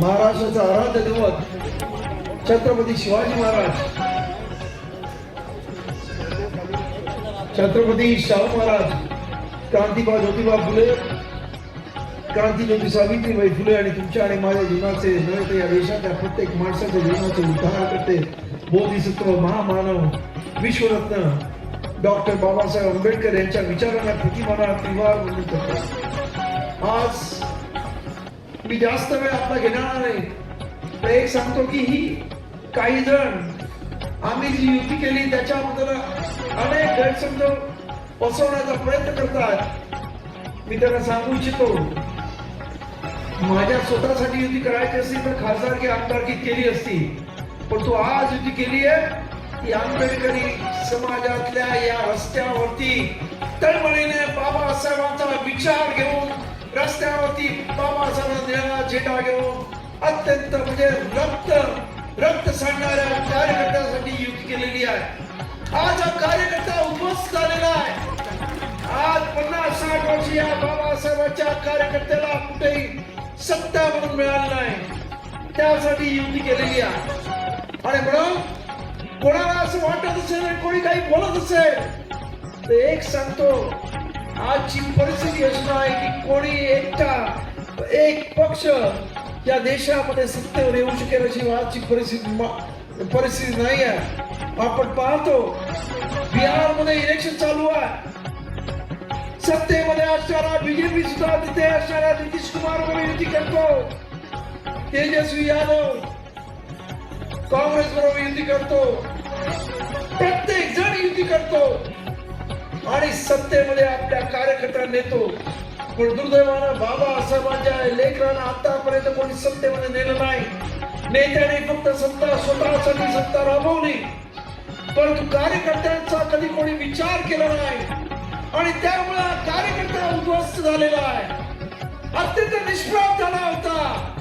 महाराष्ट्राचा आराध्य दैवत छत्रपती शिवाजी महाराज. छत्रपती शाहू महाराज क्रांतीबा ज्योतिबा फुले क्रांती ज्योती सावित्रीबाई फुले आणि तुमच्या आणि माझ्या जीवनाचे नव्हे या देशातल्या प्रत्येक माणसाच्या जीवनाचे उद्धार करते बोधिसत्व महामानव विश्वरत्न डॉक्टर बाबासाहेब आंबेडकर यांच्या विचारांना प्रतिमाना त्रिवार म्हणून करतात. आज मी जास्त वेळ आपला घेणार नाही पण एक सांगतो की ही काही जण आम्ही जी युती केली त्याच्याबद्दल अनेक गैरसमज पसरवण्याचा प्रयत्न करतात. मी त्यांना सांगू इच्छितो माझ्या स्वतःसाठी युती करायची असती तर खासदार खासदारकी आमदारकी केली असती. पण तू आज युती केली आहे ती आंबेडकरी समाजातल्या या रस्त्यावरती तळमळीने बाबासाहेबांचा विचार घेऊन रस्त्यावरती बाबासाहेबांना दिलेला झेंडा घेऊन अत्यंत म्हणजे रक्त रक्त सांडणाऱ्या कार्यकर्त्यासाठी युती केलेली आहे. आज हा कार्यकर्ता उपस्थित झालेला आहे. आज पन्नास साठ वर्ष या बाबासाहेबांच्या कार्यकर्त्याला कुठेही सत्ता म्हणून मिळाली नाही. त्यासाठी युती केलेली आहे. आणि म्हणून कोणाला असं वाटत असेल कोणी काही बोलत असेल? तर एक सांगतो आजची परिस्थिती अशी आहे की कोणी एकटा एक पक्ष या देशामध्ये सत्तेवर येऊ शकेल अशी आजची परिस्थिती परिस्थिती नाही आहे. आपण पाहतो बिहारमध्ये इलेक्शन चालू आहे. सत्तेमध्ये असणारा बीजेपी सुद्धा तिथे असणारा नितीश कुमार बरोबर युती करतो. तेजस्वी यादव काँग्रेस बरोबर युती करतो. प्रत्येक जण युती करतो. आणि सत्तेमध्ये आपल्या कार्यकर्त्यांना नेतो पण दुर्दैवानं बाबासाहेबांच्या लेकरांना आतापर्यंत कोणी सत्तेमध्ये नेलं नाही. नेत्याने फक्त सत्ता स्वतःसाठी सत्ता राबवली. परंतु कार्यकर्त्यांचा कधी कोणी विचार केला नाही. आणि त्यामुळे कार्यकर्ता उद्ध्वस्त झालेला आहे. अत्यंत निष्प्रभ झाला होता.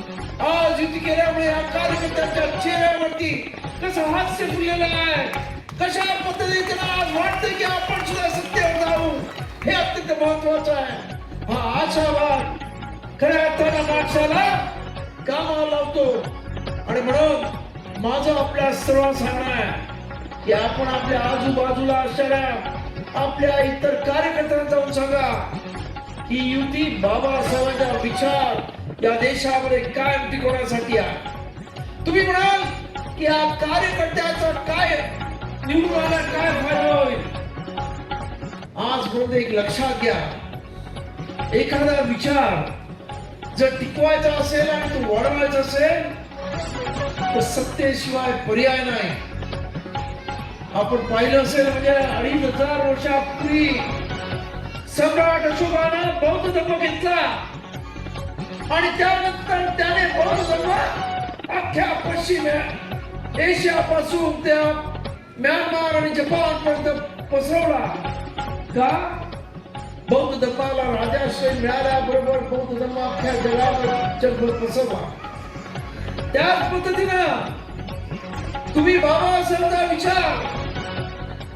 आज युती केल्यामुळे या कार्यकर्त्यांच्या चेहऱ्यावरती कसं हास्य फुललेलं आहे. कशा पद्धतीने आज वाटतं की आपण सुद्धा सत्तेवर जाऊ हे अत्यंत महत्वाचं आहे. हा आशावाद खऱ्या अर्थानं माणसाला कामाला लावतो. आणि म्हणून माझं आपल्या सर्व सांगणं आहे की आपण आपल्या आजूबाजूला असणाऱ्या आपल्या इतर कार्यकर्त्यांना जाऊन सांगा की युती बाबासाहेबांचा विचार या देशामध्ये कायम टिकवण्यासाठी आहे. तुम्ही म्हणाल की या कार्यकर्त्याचा काय निवडून काय फायदा होईल? आज म्हणून एक लक्षात घ्या. एखादा विचार जर टिकवायचा असेल आणि तो वाढवायचा असेल तर सत्तेशिवाय पर्याय नाही. आपण पाहिलं असेल म्हणजे अडीच हजार वर्षापूर्वी सम्राट अशोकानं बौद्ध धर्म घेतला. आणि त्यानंतर त्याने बौद्ध धर्म अख्ख्या पश्चिम एशियापासून त्या म्यानमार आणि जपान पसरवला. का? बौद्ध धर्माला राजाश्रय मिळाल्याबरोबर बौद्ध धर्म अख्ख्या जगावर जगभर पसरला. त्याच पद्धतीनं तुम्ही बाबासाहेबांचा विचार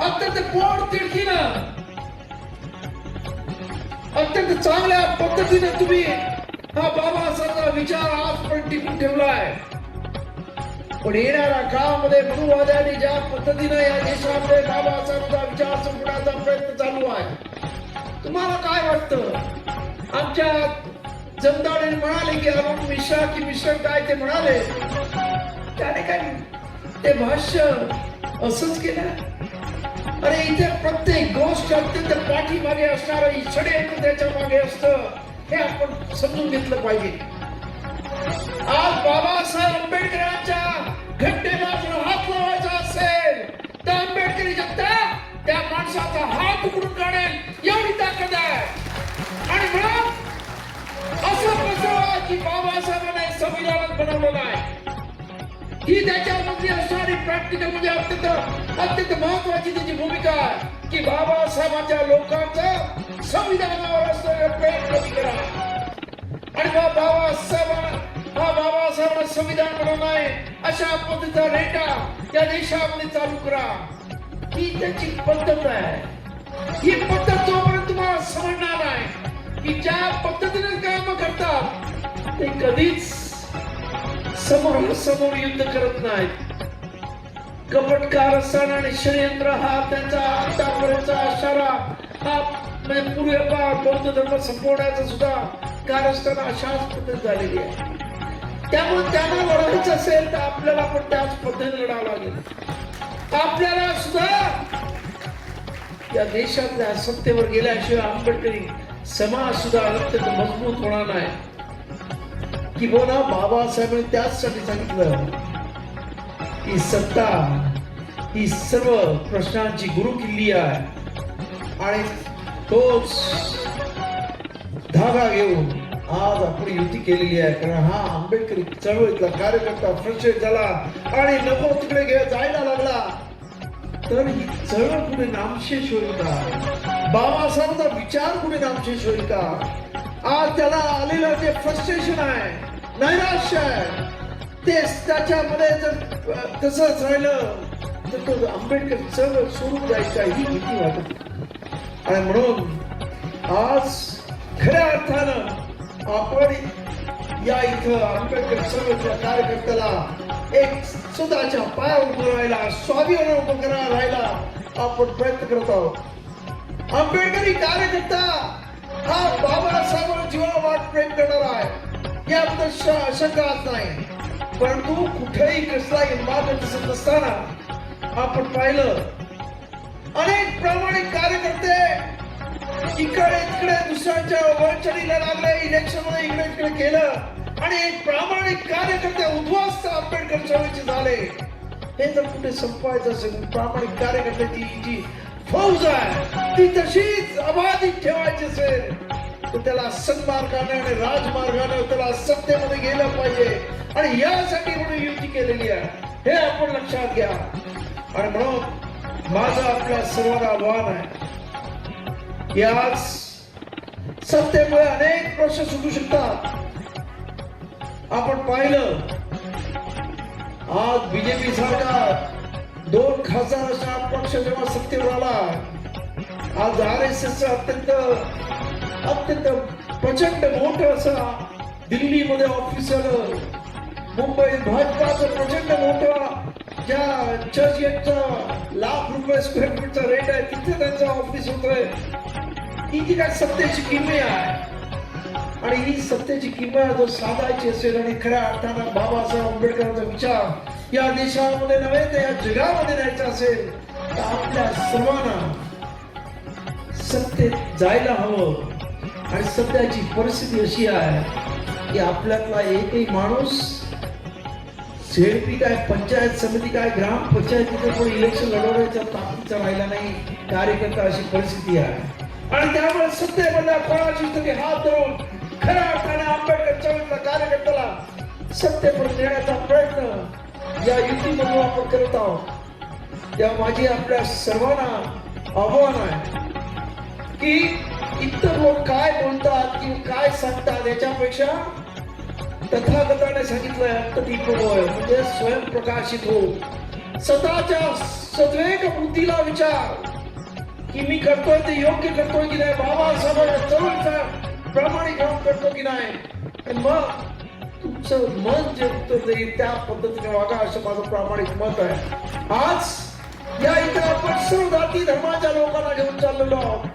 अत्यंत पोट तिडकीनं अत्यंत चांगल्या पद्धतीने तुम्ही हा बाबासाहेबांचा विचार आज पण टिकून ठेवलाय पण येणाऱ्या काळामध्ये मनुवाद्यांनी ज्या पद्धतीने या देशामध्ये बाबासाहेबांचा विचार संपण्याचा प्रयत्न चालू आहे. तुम्हाला काय वाटतं? आमच्या जमदाडे म्हणाले की अरुण मिश्रा की मिश्र काय ते म्हणाले. त्याने काय ते भाष्य असंच केलं? अरे इथे प्रत्येक गोष्ट अत्यंत पाठीमागे असणार षडयंत्र त्याच्यामागे असतं हे आपण समजून घेतलं पाहिजे. आज बाबासाहेब आंबेडकरांच्या घटनेला जर हात लावायचा असेल तर आंबेडकरी जनता त्या माणसाचा हात उघडून काढेल एवढी ताकद आहे. आणि म्हणून असं कसं की बाबासाहेबांना संविधानात बनवलेलं आहे. ही त्याच्यामध्ये असणारी प्रॅक्टिकल म्हणजे अत्यंत अत्यंत महत्वाची त्याची भूमिका आहे की बाबासाहेबांच्या लोकांचं संविधानावर असलेलं प्रेम कमी करा. आणि बाबासाहेबांना हा बाबासाहेब संविधान बनवलं आहे. अशा पद्धतीचा रेटा त्या देशामध्ये चालू करा. ही त्याची पद्धत आहे. ही पद्धत जोपर्यंत तुम्हाला समजणार आहे की ज्या पद्धतीने काम करतात ते कधीच समोर समोर युद्ध करत नाहीत. कपटकार असताना आणि षडयंत्र हा त्यांचा आतापर्यंतचा इशारा हा म्हणजे पूर्वी बौद्ध धर्म संपवण्याचा सुद्धा कारस्थान अशाच पद्धत झालेली आहे. त्यामुळे त्यांना लढायचं असेल तर आपल्याला पण त्याच पद्धतीने लढावं लागेल. आपल्याला सुद्धा या देशातल्या सत्तेवर गेल्याशिवाय आंबेडकरी समाज सुद्धा अत्यंत मजबूत होणार नाही. कि बोला हो बाबासाहेबांनी त्याचसाठी सांगितलं. की सत्ता ही सर्व प्रश्नांची गुरु किल्ली आहे. आणि तोच धागा घेऊन आज आपण युती केलेली आहे कारण हा आंबेडकरी चळवळीतला कार्यकर्ता फ्रस्ट्रेट झाला आणि नको तिकडे घे जायला लागला. तर ही चळवळ कुठे नामशेष होईल का? बाबासाहेबांचा विचार कुठे नामशेष होईल का? आज त्याला आलेलं जे फ्रस्ट्रेशन आहे नैराश्य आहे ते त्याच्यामध्ये जर तसंच राहिलं तर तो आंबेडकर चळवळ सोडून जायचा ही भीती वाटत. आणि म्हणून आज खऱ्या अर्थानं आपण या इथं आंबेडकर सर्वच्या कार्यकर्त्याला एक स्वतःच्या पाया उभं राहायला स्वाभिमान उभं करायला राहायला आपण प्रयत्न करत आहोत. आंबेडकरी कार्यकर्ता हा बाबासाहेबांना जीवाला वाट प्रेम करणार आहे. याबद्दल शंकाच नाही. परंतु कुठेही कसलाही मार्ग दिसत असताना आपण पाहिलं अनेक प्रामाणिक कार्यकर्ते इकडे तिकडे दुसऱ्यांच्या वरचढीला लागले इलेक्शनमध्ये इकडे तिकडे केलं. आणि एक प्रामाणिक कार्यकर्ते उद्ध्वस्त आंबेडकर चळवळीचे झाले. हे जर कुठे संपवायचं असेल प्रामाणिक कार्यकर्त्याची जी फौज आहे ती तशीच अबाधित ठेवायची असेल तर त्याला सन्मार्गाने आणि राजमार्गाने त्याला सत्तेमध्ये गेलं पाहिजे. आणि यासाठी म्हणून युती केलेली आहे. हे आपण लक्षात घ्या. आणि म्हणून माझं आपल्या सर्वांना आव्हान आहे या सत्तेमुळे अनेक प्रश्न सुटू शकतात. आपण पाहिलं आज बीजेपी सरकार दोन खासदार असा पक्ष जेव्हा सत्तेवर आला. आज आर एस एस अत्यंत अत्यंत प्रचंड मोठ असा दिल्लीमध्ये ऑफिस आलं. मुंबईत भाजपाचं प्रचंड मोठा ज्या चर्च गेटचा लाख रुपये स्क्वेअर फीटचा रेट आहे तिथे त्यांचं ऑफिस होतोय. ही जी काय सत्तेची किमया आहे आणि ही सत्तेची किमया जर साधायची असेल आणि खऱ्या अर्थानं बाबासाहेब आंबेडकरांचा विचार या देशामध्ये नव्हे तर या जगामध्ये न्यायचा असेल तर आपल्या सर्वांना सत्तेत जायला हवं. आणि सध्याची परिस्थिती अशी आहे की आपल्यातला एकही माणूस झेडपी काय पंचायत समिती काय ग्रामपंचायतीचं कोणी इलेक्शन लढवण्याच्या ताकदीचा राहिला नाही कार्यकर्ता अशी परिस्थिती आहे. आणि त्यामुळे सत्तेमधल्या कोणाची तरी हात धरून खऱ्या अर्थाने आंबेडकर चळवळीतल्या कार्यकर्त्याला सत्तेपर्यंत नेण्याचा प्रयत्न या युतीमधून आपण करत आहोत. तेव्हा माझी आपल्या सर्वांना आव्हान आहे की इतर लोक काय बोलतात कि काय सांगतात याच्यापेक्षा तथागताने सांगितलंय अंतदीपमय म्हणजे स्वयंप्रकाशित हो स्वतःच्या सद्वेग बुद्धीला विचार. की मी करतोय ते योग्य करतोय की नाही? बाबासाहेबांना चळवळीचा प्रामाणिक काम करतो की नाही? आणि मग तुमचं मन जे उत्तर देईल त्या पद्धतीने वागा असं माझं प्रामाणिक मत आहे. आज या इथे आपण सर्व जाती धर्माच्या लोकांना घेऊन चाललेलो आहोत.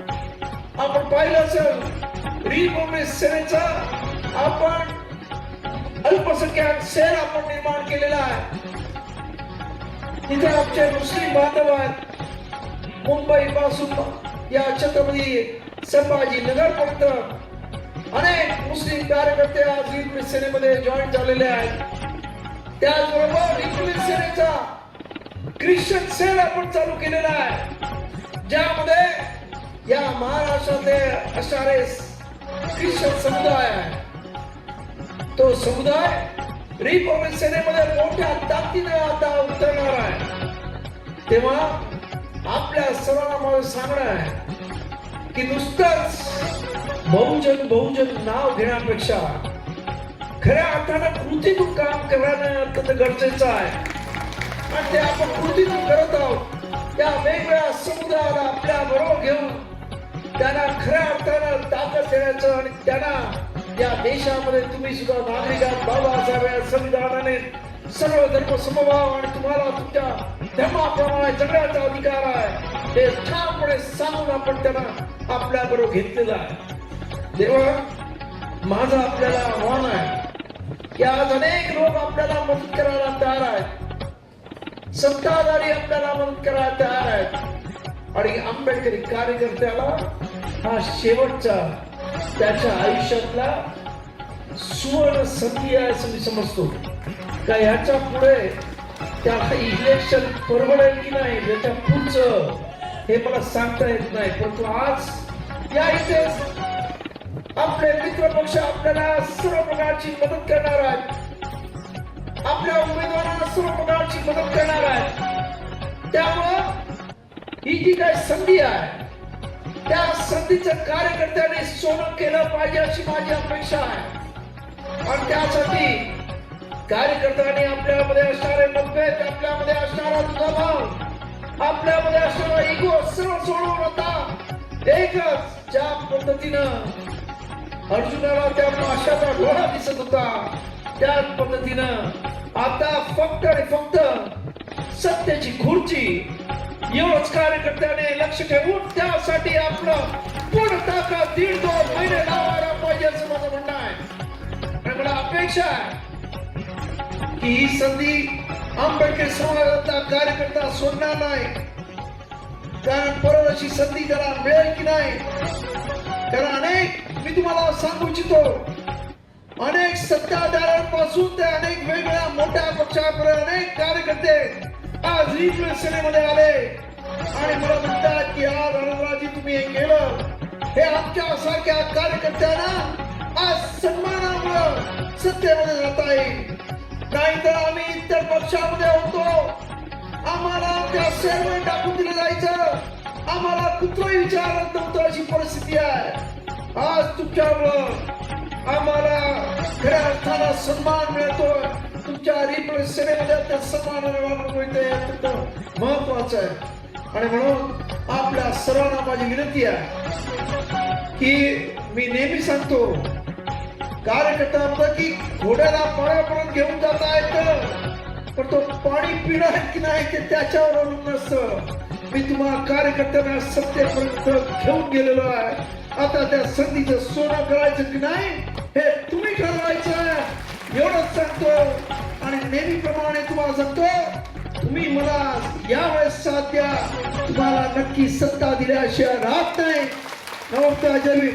आपण पाहिलं असेल रिपब्लिक सेनेचा आपण अल्पसंख्याक सेल आपण निर्माण केलेला आहे. तिथे आमचे मुस्लिम बांधव आहेत. मुंबई पासून या छत्रपती संभाजी नगर पर्यंत अनेक मुस्लिम कार्यकर्ते आज रिपब्लिक सेनेमध्ये जॉईन झालेले आहेत. त्याचबरोबर रिपब्लिक सेनेचा ख्रिश्चन सेल आपण चालू केलेला आहे. ज्यामध्ये या महाराष्ट्रातले असणारे ख्रिश्चन समुदाय आहे. तो समुदाय रिपब्लिक सेनेमध्ये मोठ्या ताकदीने आता उतरणार आहे. तेव्हा आपल्या सर्वांना माझं सांगणं आहे की नुसतंच बहुजन बहुजन नाव घेण्यापेक्षा खऱ्या अर्थानं कृतीतून काम करणं अत्यंत गरजेचं आहे. आणि ते आपण कृतीतून करत आहोत. त्या वेगवेगळ्या समुदायाला आपल्या बरोबर घेऊन त्यांना खऱ्या अर्थानं ताकद देण्याचं आणि त्यांना या देशामध्ये तुम्ही सुद्धा नागरिकात बाबा बाबासाहेब या संविधानाने सर्व धर्म समभाव आणि तुम्हाला तुमच्या धर्माप्रमाणे जगण्याचा अधिकार आहे. हे ठामपणे सांगून आपण त्यांना आपल्या बरोबर घेतलेला आहे. तेव्हा माझं आपल्याला आव्हान आहे की आज अनेक लोक आपल्याला मदत करायला तयार आहेत. सत्ताधारी आपल्याला मदत करायला तयार आहेत. आणि आंबेडकरी कार्यकर्त्याला हा शेवटचा त्याच्या आयुष्यातला सुवर्ण संधी आहे असं मी समजतो. का ह्याच्या पुढे त्याला इलेक्शन परवडेल की नाही याच्या पुढचं हे मला सांगता येत नाही. परंतु आज या इथे आपले मित्र पक्ष आपल्याला सर्व प्रकारची मदत करणार आहेत. आपल्या उमेदवारांना सर्व प्रकारची मदत करणार आहेत. त्यामुळं ही जी काय संधी आहे त्या संधीचं कार्यकर्त्याने सोनं केलं पाहिजे अशी माझी अपेक्षा आहे. आणि त्यासाठी कार्यकर्त्यांनी आपल्यामध्ये असणारे मतभेद आपल्यामध्ये असणारा दुधाभाव आपल्यामध्ये असणारा इगो सर्व सोडून होता एकच ज्या पद्धतीनं अर्जुनाला त्या माशाचा डोळा दिसत होता त्याच पद्धतीनं आता फक्त आणि फक्त सत्याची खुर्ची एवढंच कार्यकर्त्याने लक्ष ठेवून त्यासाठी आपलं पूर्ण ताकद दीड दोन महिने लावायला पाहिजे असं माझं म्हणणं आहे. मला अपेक्षा आहे की ही संधी आंबेडकर समाजातला कार्यकर्ता सोडणार नाही. कारण परत अशी संधी त्याला मिळेल की नाही? कारण अनेक मी तुम्हाला सांगू इच्छितो अनेक सत्ताधाऱ्यांपासून ते अनेक वेगळ्या मोठ्या पक्षापर्यंत अनेक कार्यकर्ते आज रिप्रेसेंटेमध्ये आले. आणि मला म्हणतात की आज आनंदराजी तुम्ही हे केलं. हे आमच्या सारख्या कार्यकर्त्यांना आज सन्मानामुळं सत्तेमध्ये जाता येईल. नाहीतर आम्ही इतर पक्षामध्ये होतो. आम्हाला त्या सर्व टाकून दिलं जायचं. आम्हाला कुठलाही विचारत नव्हतं अशी परिस्थिती आहे. आज तुमच्यामुळं आम्हाला खऱ्या अर्थाला सन्मान मिळतोय. तुमच्या रिप्रेसेनेमध्ये त्या सन्मानाने वागणूक मिळते हे अत्यंत महत्वाचं आहे. आणि म्हणून आपल्या सर्वांना माझी विनंती आहे की मी नेहमी सांगतो कार्यकर्ता म्हणतो की घोड्याला पाण्यापर्यंत घेऊन जाता येतं पण तो पाणी पिणार की नाही ते त्याच्यावर अवलंबून असतं. मी तुम्हाला कार्यकर्त्यांना सत्तेपर्यंत घेऊन गेलेलो आहे. आता त्या संधीचं सोनं करायचं की नाही हे तुम्ही ठरवायचं एवढंच सांगतो आणि नेहमीप्रमाणे तुम्हाला सांगतो तुम्ही मला यावेळेस साथ द्या. तुम्हाला नक्की सत्ता दिल्याशिवाय राहत नाही. नमस्कार जय